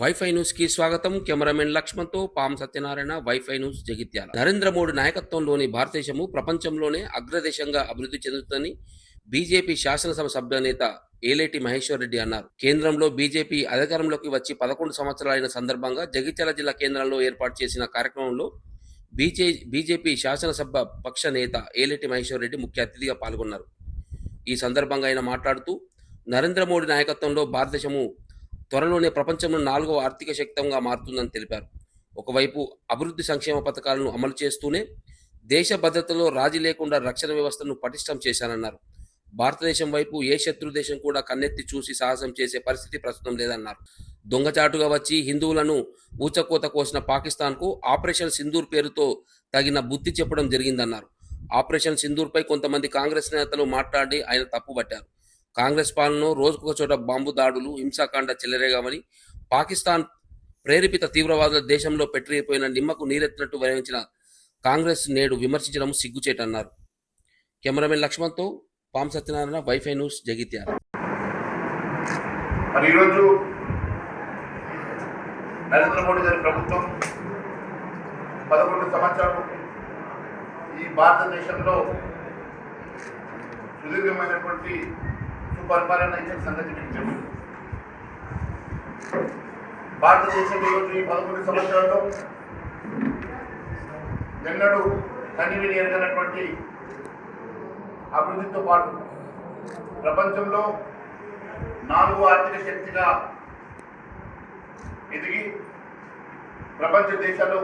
Wifi న్యూస్కి స్వాగతం. Cameraman లక్ష్మణ్తో palm Satyanarayana WiFi news Jagtial. Narendra Modi నాయకత్వంలోని భారతదేశము ప్రపంచంలోనే అగ్రదేశంగా అభివృద్ధి చెందుతుందని బీజేపీ శాసనసభ సభ్య నేత ఏలేటి మహేశ్వర్ రెడ్డి అన్నారు. కేంద్రంలో బీజేపీ అధికారంలోకి వచ్చి పదకొండు సంవత్సరాలైన సందర్భంగా జగిత్యాల జిల్లా కేంద్రంలో ఏర్పాటు చేసిన కార్యక్రమంలో బీజే బీజేపీ శాసనసభ పక్ష నేత ఏలేటి మహేశ్వర్ రెడ్డి ముఖ్య అతిథిగా పాల్గొన్నారు. ఈ సందర్భంగా ఆయన మాట్లాడుతూ నరేంద్ర మోడీ నాయకత్వంలో భారతదేశము త్వరలోనే ప్రపంచంలో నాలుగవ ఆర్థిక శక్తంగా మారుతుందని తెలిపారు. ఒకవైపు అభివృద్ధి సంక్షేమ పథకాలను అమలు చేస్తూనే దేశ భద్రతలో రాజీ లేకుండా రక్షణ వ్యవస్థను పటిష్టం చేశానన్నారు. భారతదేశం వైపు ఏ శత్రు దేశం కూడా కన్నెత్తి చూసి సాహసం చేసే పరిస్థితి ప్రస్తుతం లేదన్నారు. దొంగచాటుగా వచ్చి హిందువులను ఊచకోత కోసిన పాకిస్తాన్కు ఆపరేషన్ సింధూర్ పేరుతో తగిన బుద్ధి చెప్పడం జరిగిందన్నారు. ఆపరేషన్ సింధూర్పై కొంతమంది కాంగ్రెస్ నేతలు మాట్లాడి ఆయన తప్పుబట్టారు. కాంగ్రెస్ పాలనలో రోజుకొక చోట బాంబు దాడులు హింసాకాండ చెలరేగామని పాకిస్తాన్ ప్రేరేపిత తీవ్రవాదుల దేశంలో పెట్టిపోయిన నిమ్మకు నీరెత్తినట్టు వ్యవహరించిన కాంగ్రెస్ నేడు విమర్శించడం సిగ్గుచేటన్నారు కెమెరామెన్ లక్ష్మణ్తో పాం సత్యనారాయణ వైఫై న్యూస్ జగిత్యాల. మరి ఈరోజు నరేంద్ర మోడీ గారి ప్రభుత్వం పదకొండు సంవత్సరాలు ఈ భారతదేశంలో సుదీర్ఘమైనటువంటి పరిపాలన ఇచ్చిన సంగతి మీకు తెలుసు. భారతదేశం ఈరోజు ఈ పదకొండు సంవత్సరాల్లో ఎన్నడూ కనివిని ఎరగనటువంటి అభివృద్ధితో పాటు ప్రపంచంలో నాలుగో ఆర్థిక శక్తిగా ఎదిగి ప్రపంచ దేశాలు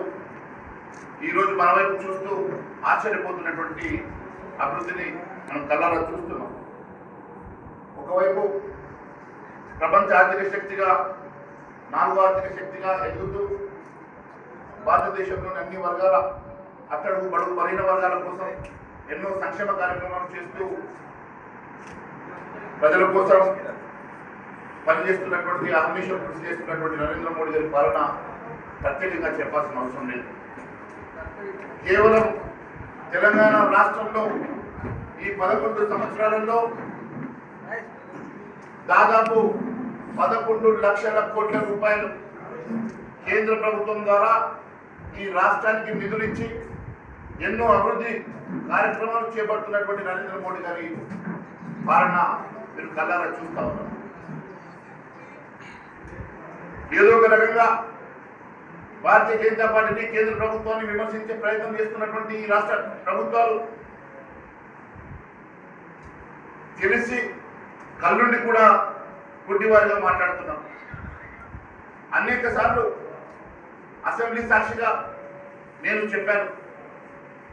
ఈరోజు మన వైపు చూస్తూ ఆశ్చర్యపోతున్నటువంటి అభివృద్ధిని మనం కళ్ళారా చూస్తున్నాం. ఒకవైపు ప్రపంచ ఆర్థిక శక్తిగా నాలుగో ఆర్థిక శక్తిగా ఎదుగుతూ భారతదేశంలోని అన్ని వర్గాల అట్టడుగు బడుగు బలైన వర్గాల కోసం ఎన్నో సంక్షేమ కార్యక్రమాలు చేస్తూ ప్రజల కోసం పనిచేస్తున్నటువంటి అహర్నిశం కృషి చేస్తున్నటువంటి నరేంద్ర మోడీ గారి పాలన ప్రత్యేకంగా చెప్పాల్సిన అవసరం లేదు. కేవలం తెలంగాణ రాష్ట్రంలో ఈ పదకొండు సంవత్సరాలలో దాదాపు పదకొండు లక్షల కోట్ల రూపాయలు కేంద్ర ప్రభుత్వం ద్వారా ఈ రాష్ట్రానికి నిధులు ఇచ్చి ఎన్నో అభివృద్ధి కార్యక్రమాలు చేపడుతున్నటువంటి నరేంద్ర మోడీ గారి పాలన మీరు కళ్ళారా చూస్తా ఉన్నారు. ఏదో ఒక రకంగా భారతీయ జనతా పార్టీని కేంద్ర ప్రభుత్వాన్ని విమర్శించే ప్రయత్నం చేస్తున్నటువంటి ఈ రాష్ట్ర ప్రభుత్వాలు తెలిసి కళ్ళుండి కూడా గుడ్డివారిగా మాట్లాడుతున్నాం. అనేక సార్లు అసెంబ్లీ సాక్షిగా నేను చెప్పాను.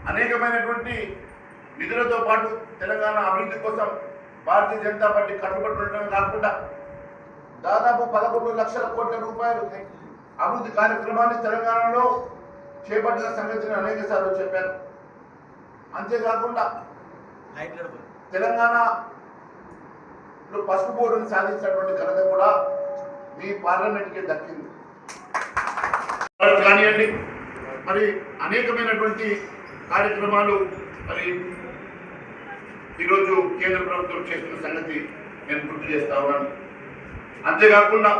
అనేకమైనటువంటి నిధులతో పాటు తెలంగాణ అభివృద్ధి కోసం భారతీయ జనతా పార్టీ కట్టుబడి ఉండడం కాకుండా దాదాపు పదకొండు లక్షల కోట్ల రూపాయలు అభివృద్ధి కార్యక్రమాన్ని తెలంగాణలో చేపట్టిన సంగతిని అనేక సార్లు చెప్పాను. అంతేకాకుండా తెలంగాణలో పసుపు బోర్డును సాధించినటువంటి ఘనత కూడా మీ పార్లమెంట్కి దక్కింది. కానివ్వండి మరి అనేకమైనటువంటి కార్యక్రమాలు మరి ఈరోజు కేంద్ర ప్రభుత్వం చేస్తున్న సంగతి నేను గుర్తు చేస్తా ఉన్నాను. అంతేకాకుండా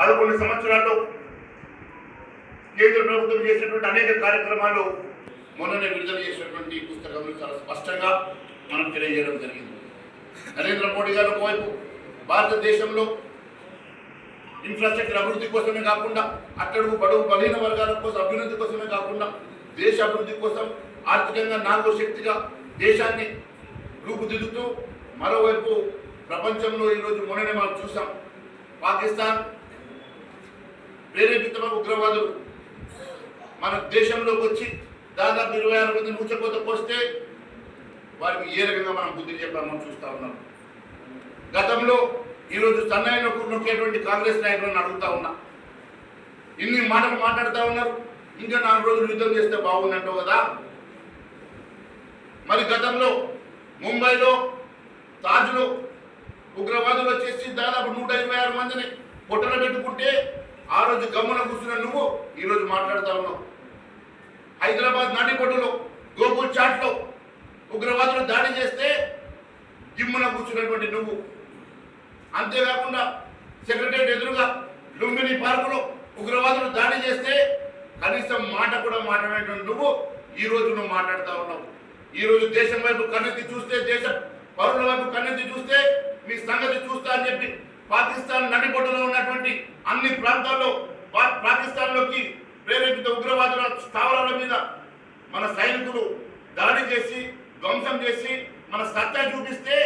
పదకొండు సంవత్సరాల్లో కేంద్ర ప్రభుత్వం చేసినటువంటి అనేక కార్యక్రమాలు మొన్ననే విడుదల చేసినటువంటి పుస్తకంలో చాలా స్పష్టంగా మనం తెలియజేయడం జరిగింది. నరేంద్ర మోడీ గారు ఒకవైపు భారతదేశంలో ఇన్ఫ్రాస్ట్రక్చర్ అభివృద్ధి కోసమే కాకుండా అట్టడుగు బడుగు బలహీన వర్గాల కోసం అభివృద్ధి కోసమే కాకుండా దేశ అభివృద్ధి కోసం ఆర్థికంగా నాలుగో శక్తిగా దేశాన్ని రూపుదిద్దుతూ మరోవైపు ప్రపంచంలో ఈరోజు మొన్ననే మనం చూసాం పాకిస్తాన్ ప్రేరేపితమైన ఉగ్రవాదులు మన దేశంలోకి వచ్చి దాదాపు ఇరవై ఆరు మంది నూచకోత పోస్తే వారికి ఏ రకంగా మనం బుద్ధి చెప్పామో చూస్తా ఉన్నాం. గతంలో ఈరోజు సన్నాయి నొక్కేటువంటి కాంగ్రెస్ నాయకులను అడుగుతా ఉన్నా. ఇన్ని మాటలు మాట్లాడుతూ ఉన్నారు. ఇంకా నాలుగు రోజులు యుద్ధం చేస్తే బాగుందంటావు కదా? మరి గతంలో ముంబైలో తాజ్లో ఉగ్రవాదులు వచ్చేసి దాదాపు నూట ఇరవై ఆరు మందిని పొట్టన పెట్టుకుంటే ఆ రోజు గమ్మున కూర్చున్న నువ్వు ఈరోజు మాట్లాడుతా ఉన్నావు. హైదరాబాద్ నాటిపట్టులో దాడి చేస్తే జిమ్మున కూర్చున్నటువంటి నువ్వు. అంతేకాకుండా సెక్రటరీ ఎదురుగా లుంబిని పార్కులో ఉగ్రవాదులు దాడి చేస్తే కనీసం మాట కూడా మాట్లాడేటువంటి నువ్వు ఈ రోజు నువ్వు మాట్లాడుతూ ఉన్నావు. ఈ రోజు దేశం వైపు కన్నెత్తి చూస్తే దేశ పౌరుల వైపు కన్నెత్తి చూస్తే మీ సంగతి చూస్తా అని చెప్పి పాకిస్తాన్ నడిబొడ్డులో ఉన్నటువంటి అన్ని ప్రాంతాల్లో పా- పాకిస్తాన్లోకి ప్రేరేపిత ఉగ్రవాదుల స్థావరాల మీద మన సైనికులు దాడి చేసి ధ్వంసం చేసి మన సత్తా చూపిస్తే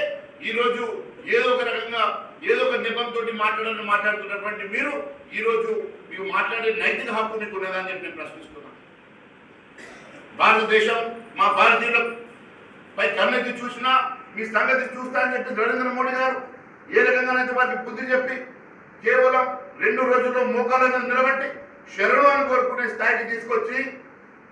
ఈరోజు ఏదో ఒక రకంగా ఏదో ఒక నిబంధనతో మాట్లాడాలని మాట్లాడుతున్నటువంటి మీరు ఈరోజు మీరు మాట్లాడే నైతిక హక్కు మీకు ఉన్నదని చెప్పి నేను ప్రశ్నిస్తున్నాను భారతదేశం మా భారతీయుల పై కన్నెత్తి చూసినా మీ సంగతి చూస్తా అని చెప్పి నరేంద్ర మోడీ గారు ఏ రకంగానైతే వారికి బుద్ధి చెప్పి కేవలం రెండు రోజుల్లో మోకాళ్ళ మీద నిలబెట్టి శరణు కోరుకునే స్థాయికి తీసుకొచ్చి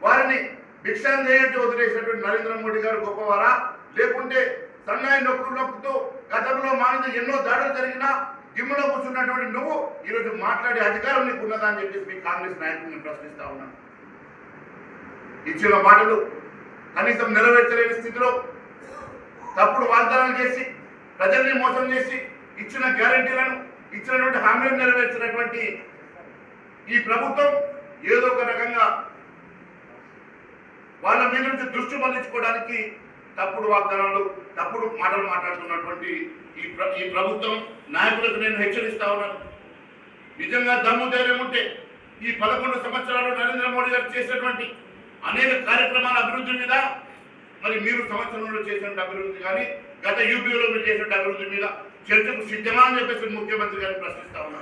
వారిని భిక్షాన్ని చేయండి వదిలేసినటువంటి నరేంద్ర మోడీ గారు గొప్పవారా? లేకుంటే సన్నాయి నొక్కులు నొక్కుతూ గతంలో మా మీద ఎన్నో దాడులు జరిగినా గిమ్మలో కూర్చున్నటువంటి నువ్వు ఈరోజు మాట్లాడే అధికారం నీకు ఉన్నదా అని చెప్పేసి మీ కాంగ్రెస్ నాయకుడిని ప్రశ్నిస్తా ఉన్నాను ఇచ్చిన మాటలు కనీసం నెరవేర్చలేని స్థితిలో తప్పుడు వాగ్దానాలు చేసి ప్రజల్ని మోసం చేసి ఇచ్చిన గ్యారంటీలను ఇచ్చినటువంటి హామీలను నెరవేర్చినటువంటి ఈ ప్రభుత్వం ఏదో ఒక రకంగా వాళ్ళ మీద నుంచి దృష్టి మళ్ళించుకోవడానికి తప్పుడు వాగ్దానాలు తప్పుడు మాటలు మాట్లాడుతున్నటువంటి ఈ ఈ ప్రభుత్వం నాయకులకు నేను హెచ్చరిస్తా ఉన్నాను. నిజంగా దమ్ము ధైర్యం ఉంటే ఈ పదకొండు సంవత్సరాలు నరేంద్ర మోడీ గారు చేసినటువంటి అనేక కార్యక్రమాల అభివృద్ధి మీద మరి మీరు సంవత్సరంలో చేసిన అభివృద్ధి కానీ గత యూపీలో మీరు చేసిన అభివృద్ధి మీద చర్చకు సిద్ధమా అని చెప్పేసి ముఖ్యమంత్రి గారిని ప్రశ్నిస్తా ఉన్నారు